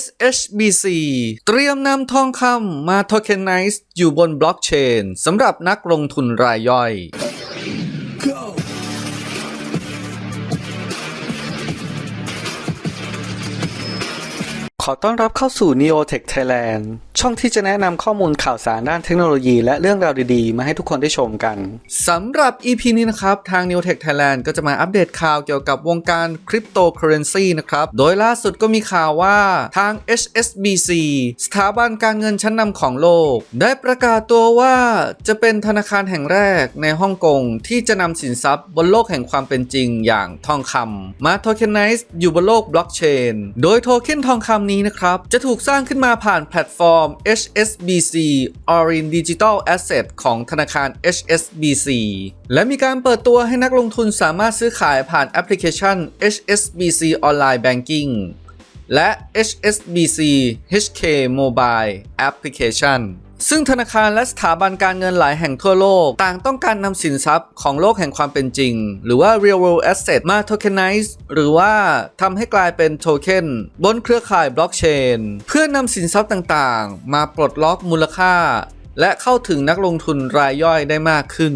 SHBC เตรียมนำทองคำมาโทเคนไนซ์อยู่บนบล็อกเชนสำหรับนักลงทุนรายย่อย ขอต้อนรับเข้าสู่ Neotech Thailand ช่องที่จะแนะนำข้อมูลข่าวสารด้านเทคโนโลยี และเรื่องราวดีๆ มาให้ทุกคนได้ชมกันสำหรับ EP นี้นะครับ ทาง Neotech Thailand ก็จะมาอัปเดตข่าวเกี่ยวกับวงการคริปโตเคอเรนซีนะครับ โดยล่าสุดก็มีข่าวว่าทาง HSBC สถาบันการเงินชั้นนำของโลก ได้ประกาศตัวว่าจะเป็นธนาคารแห่งแรกในฮ่องกงที่จะนำสินทรัพย์บนโลกแห่งความเป็นจริงอย่างทองคำมาโทเคนไนซ์อยู่บนโลกบล็อกเชนโดยโทเค็นทองคำนี้นะครับ จะถูกสร้างขึ้นมาผ่านแพลตฟอร์ม HSBC Orin Digital Asset ของธนาคาร HSBC และมีการเปิดตัวให้นักลงทุนสามารถซื้อขายผ่านแอปพลิเคชัน HSBC Online Banking และ HSBC HK Mobile Application ซึ่งธนาคารและสถาบันการเงินหลายแห่งทั่วโลก ต่างต้องการนำสินทรัพย์ของโลกแห่งความเป็นจริง หรือว่า real world asset มา tokenize หรือว่าทำให้กลายเป็นโทเค็นบนเครือข่ายบล็อกเชนเพื่อนำสินทรัพย์ต่างๆ มาปลดล็อกมูลค่า และเข้าถึงนักลงทุนรายย่อยได้มากขึ้น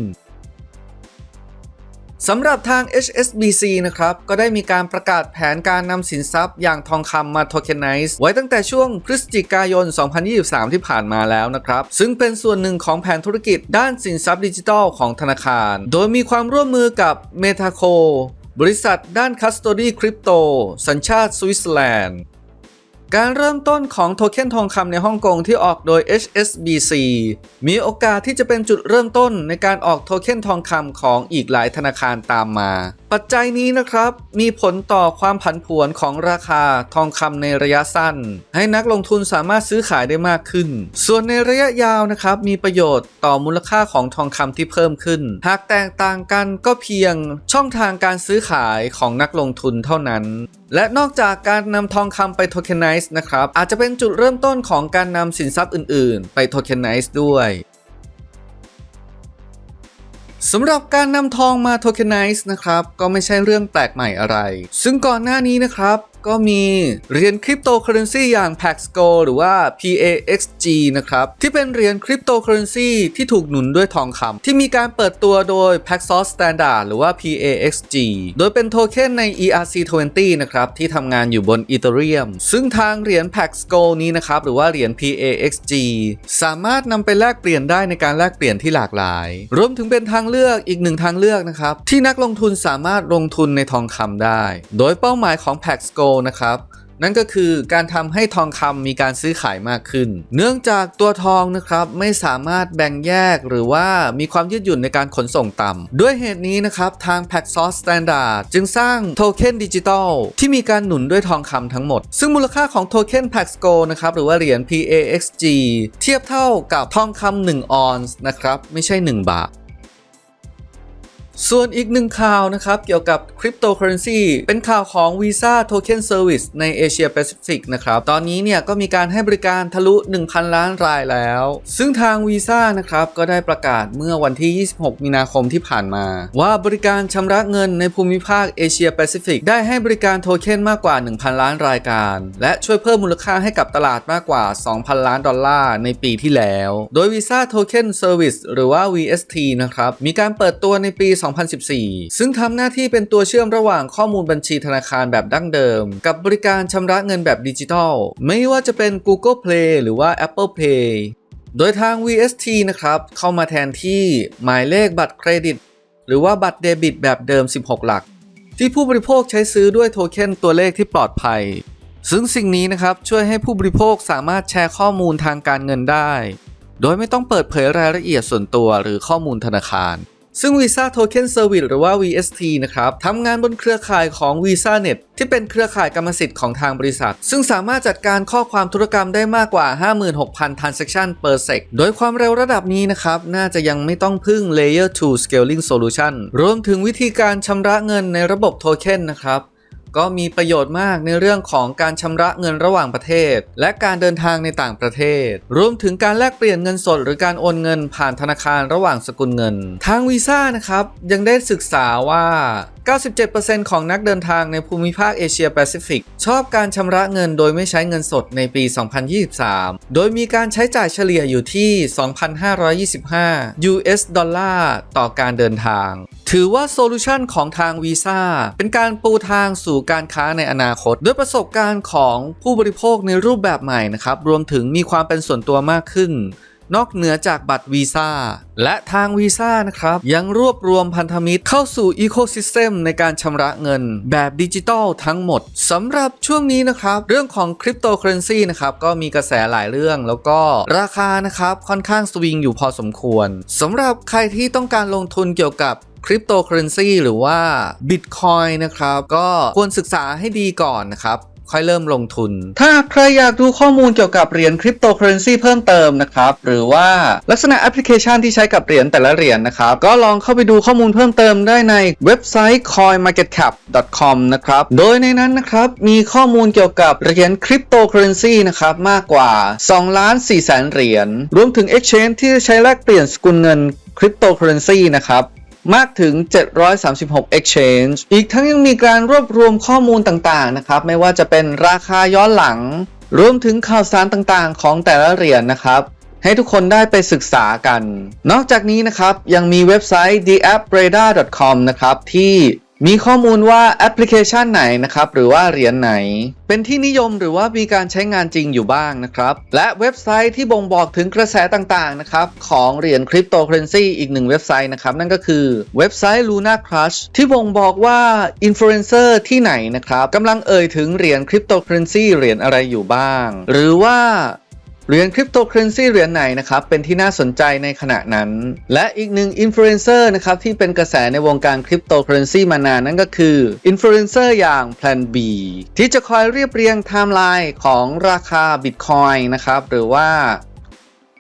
สำหรับทาง HSBC นะครับ ก็ได้มีการประกาศแผนการนำสินทรัพย์อย่างทองคำมาโทเคนไนซ์ไว้ตั้งแต่ช่วงพฤศจิกายน 2023 ที่ผ่านมาแล้วนะครับ ซึ่งเป็นส่วนหนึ่งของแผนธุรกิจด้านสินทรัพย์ดิจิทัลของธนาคาร โดยมีความร่วมมือกับ Metaco บริษัทด้าน Custody Crypto สัญชาติสวิตเซอร์แลนด์ การเริ่มต้นของโทเค็นทองคำในฮ่องกงที่ออกโดย HSBC มีโอกาสที่จะเป็นจุดเริ่มต้นในการออกโทเค็นทองคำของอีกหลายธนาคารตามมาปัจจัยนี้นะครับ มีผลต่อความผันผวนของราคาทองคำในระยะสั้น ให้นักลงทุนสามารถซื้อขายได้มากขึ้น ส่วนในระยะยาวนะครับ มีประโยชน์ต่อมูลค่าของทองคำที่เพิ่มขึ้น หากแตกต่างกันก็เพียงช่องทางการซื้อขายของนักลงทุนเท่านั้น และนอกจากการนำทองคำไปโทเคนไนซ์นะครับ อาจจะเป็นจุดเริ่มต้นของการนำสินทรัพย์อื่น ๆ ไปโทเคนไนซ์ด้วย สำหรับการนำทองมาโทเคนไนซ์นะครับ ก็ไม่ใช่เรื่องแปลกใหม่อะไร ซึ่งก่อนหน้านี้นะครับ ก็มีเหรียญคริปโตเคอเรนซีอย่าง Paxgo หรือว่า PAXG นะครับ ที่เป็นเหรียญคริปโตเคอเรนซีที่ถูกหนุนด้วยทองคำที่มีการเปิดตัวโดย Paxos Standard หรือว่า PAXG โดยเป็นโทเค็นใน ERC20 นะครับที่ทำงานอยู่บน Ethereum ซึ่งทางเหรียญ Paxgo นี้นะครับหรือว่าเหรียญ PAXG สามารถนำไปแลกเปลี่ยนได้ในการแลกเปลี่ยนที่หลากหลาย รวมถึงเป็นทางเลือกอีกหนึ่งทางเลือกนะครับที่นักลงทุนสามารถลงทุนในทองคำได้ โดยเป้าหมายของ Paxgo นะครับ นั่นก็คือการทำให้ทองคำมีการซื้อขายมากขึ้น เนื่องจากตัวทองนะครับไม่สามารถแบ่งแยกหรือว่ามีความยืดหยุ่นในการขนส่งต่ำด้วยเหตุนี้นะครับทาง Paxos Standard จึงสร้างโทเค็นดิจิตอลที่มีการหนุนด้วยทองคำทั้งหมด ซึ่งมูลค่าของโทเค็น Paxgo นะครับหรือว่าเหรียญ PAXG เทียบเท่ากับทองคำ1ออนซ์นะครับไม่ใช่ 1 บาท ส่วนอีกหนึ่งข่าวนะครับ เกี่ยวกับคริปโตเคอเรนซีเป็นข่าวของ Visa Token Service ในเอเชียแปซิฟิกนะครับ ตอนนี้เนี่ยก็มีการให้บริการทะลุ 1,000 ล้านรายแล้ว ซึ่งทาง Visa นะครับ ก็ได้ประกาศเมื่อวันที่ 26 มีนาคมที่ผ่านมา ว่าบริการชำระเงินในภูมิภาคเอเชียแปซิฟิกได้ให้บริการโทเค็นมากกว่า 1,000 ล้านรายการ และช่วยเพิ่มมูลค่าให้กับตลาดมากกว่า 2,000 ล้านดอลลาร์ในปีที่แล้ว โดย Visa Token Service หรือว่า VST นะครับมีการเปิดตัวในปี2014 ซึ่งทำหน้าที่เป็นตัวเชื่อมระหว่างข้อมูลบัญชีธนาคารแบบดั้งเดิม กับบริการชำระเงินแบบดิจิทัล ไม่ว่าจะเป็น Google Play หรือว่า Apple Pay โดยทาง VST นะครับ เข้ามาแทนที่หมายเลขบัตรเครดิต หรือว่าบัตรเดบิตแบบเดิม 16 หลัก ที่ผู้บริโภคใช้ซื้อด้วยโทเค็นตัวเลขที่ปลอดภัย ซึ่งสิ่งนี้นะครับช่วยให้ผู้บริโภคสามารถแชร์ข้อมูลทางการเงินได้ โดยไม่ต้องเปิดเผยรายละเอียดส่วนตัวหรือข้อมูลธนาคาร ซึ่ง Visa Token Service หรือว่า VST นะครับทำงานบนเครือข่ายของ VisaNet ที่เป็นเครือข่ายกรรมสิทธิ์ของทางบริษัท ซึ่งสามารถจัดการข้อความธุรกรรมได้มากกว่า 56,000 transaction per sec โดยความเร็วระดับนี้นะครับ น่าจะยังไม่ต้องพึ่ง Layer 2 Scaling Solution รวมถึงวิธีการชำระเงินในระบบโทเค็นนะครับ ก็มีประโยชน์มากในเรื่องของการชำระเงินระหว่างประเทศ และการเดินทางในต่างประเทศ รวมถึงการแลกเปลี่ยนเงินสด หรือการโอนเงินผ่านธนาคารระหว่างสกุลเงิน ทางวีซ่านะครับยังได้ศึกษาว่า 97%ของนักเดินทางในภูมิภาคเอเชียแปซิฟิก ชอบการชำระเงินโดยไม่ใช้เงินสดในปี 2023 โดยมีการใช้จ่ายเฉลี่ยอยู่ที่ 2,525 US ดอลลาร์ต่อการเดินทาง ถือว่าโซลูชันของทางวีซ่าเป็นการปูทางสู่การค้าในอนาคต ด้วยประสบการณ์ของผู้บริโภคในรูปแบบใหม่นะครับ รวมถึงมีความเป็นส่วนตัวมากขึ้น นอกเหนือจากบัตรวีซ่าและทางวีซ่านะครับ ยังรวบรวมพันธมิตรเข้าสู่อีโคซิสเต็มในการชำระเงินแบบดิจิตอลทั้งหมดสำหรับช่วงนี้นะครับ เรื่องของคริปโตเคอเรนซีนะครับ ก็มีกระแสหลายเรื่อง แล้วก็ราคานะครับค่อนข้างสวิงอยู่พอสมควรสำหรับใครที่ต้องการลงทุนเกี่ยวกับ คริปโตเคอเรนซีหรือว่าบิตคอยนะครับ ก็ควรศึกษาให้ดีก่อนนะครับค่อยเริ่มลงทุน ถ้าใครอยากดูข้อมูลเกี่ยวกับเหรียญคริปโตเคอเรนซีเพิ่มเติมนะครับ หรือว่าลักษณะแอปพลิเคชันที่ใช้กับเหรียญแต่ละเหรียญนะครับ ก็ลองเข้าไปดูข้อมูลเพิ่มเติมได้ในเว็บไซต์ coinmarketcap.com นะครับ โดยในนั้นนะครับ มีข้อมูลเกี่ยวกับเหรียญคริปโตเคอเรนซีนะครับ มากกว่า2ล้าน4แสนเหรียญ รวมถึง Exchange ที่ใช้แลกเปลี่ยนสกุลเงินคริปโตเคอเรนซีนะครับ มากถึง 736 exchange อีกทั้งยังมีการรวบรวมข้อมูลต่างๆ นะครับ ไม่ว่าจะเป็นราคาย้อนหลัง รวมถึงข่าวสารต่างๆ ของแต่ละเหรียญนะครับ ให้ทุกคนได้ไปศึกษากัน นอกจากนี้นะครับ ยังมีเว็บไซต์ theappradar.com นะครับ ที่ มีข้อมูลว่าแอปพลิเคชันไหนนะครับ หรือว่าเหรียญไหน เป็นที่นิยมหรือว่ามีการใช้งานจริงอยู่บ้างนะครับ และเว็บไซต์ที่บ่งบอกถึงกระแสต่างๆนะครับของเหรียญคริปโตเคอเรนซีอีกหนึ่งเว็บไซต์นะครับ นั่นก็คือเว็บไซต์ Luna Crush ที่บ่งบอกว่าอินฟลูเอนเซอร์ที่ไหนนะครับกำลังเอ่ยถึงเหรียญคริปโตเคอเรนซีเหรียญอะไรอยู่บ้าง หรือว่า เหรียญคริปโตเคอเรนซีเหรียญไหนนะครับเป็นที่น่าสนใจในขณะนั้น และอีกหนึ่งอินฟลูเอนเซอร์นะครับที่เป็นกระแสในวงการคริปโตเคอเรนซีมานานนั่นก็คืออินฟลูเอนเซอร์อย่าง Plan B ที่จะคอยเรียบเรียงไทม์ไลน์ของราคาบิตคอยนะครับหรือว่า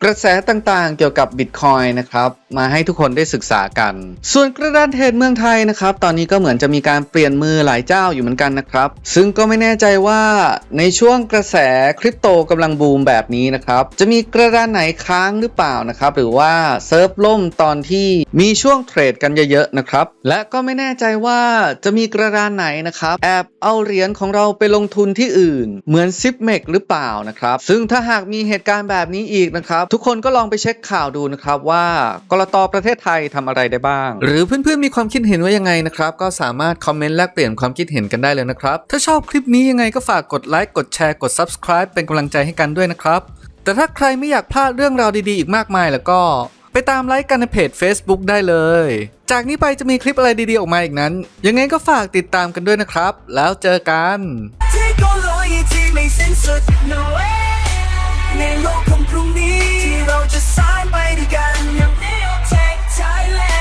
กระแสต่างๆเกี่ยวกับบิตคอยนะครับมาให้ทุกคนได้ศึกษากัน ส่วนกระดานเทรดเมืองไทยนะครับ ตอนนี้ก็เหมือนจะมีการเปลี่ยนมือหลายเจ้าอยู่เหมือนกันนะครับ ซึ่งก็ไม่แน่ใจว่าในช่วงกระแสคริปโตกำลังบูมแบบนี้นะครับ จะมีกระดานไหนค้างหรือเปล่านะครับ หรือว่าเซิร์ฟล่มตอนที่มีช่วงเทรดกันเยอะๆนะครับ และก็ไม่แน่ใจว่าจะมีกระดานไหนนะครับ แอบเอาเหรียญของเราไปลงทุนที่อื่น เหมือนซิปเมกหรือเปล่านะครับ ซึ่งถ้าหากมีเหตุการณ์แบบนี้อีกนะครับ ทุกคนก็ลองไปเช็คข่าวดูนะครับว่าลตประเทศไทยทำอะไรได้บ้าง หรือเพื่อนๆมีความคิดเห็นว่ายังไงนะครับ ก็สามารถคอมเมนต์แลกเปลี่ยนความคิดเห็นกันได้เลยนะครับ ถ้าชอบคลิปนี้ยังไงก็ฝากกดไลค์กดแชร์กด subscribe เป็นกำลังใจให้กันด้วยนะครับ แต่ถ้าใครไม่อยากพลาดเรื่องราวดีๆอีกมากมายแล้วก็ไปตามไลค์กันในเพจ Facebook ได้เลย จากนี้ไปจะมีคลิปอะไรดีๆออกมาอีกนั้น ยังไงก็ฝากติดตามกันด้วยนะครับ แล้วเจอกันในโลกัน Thailand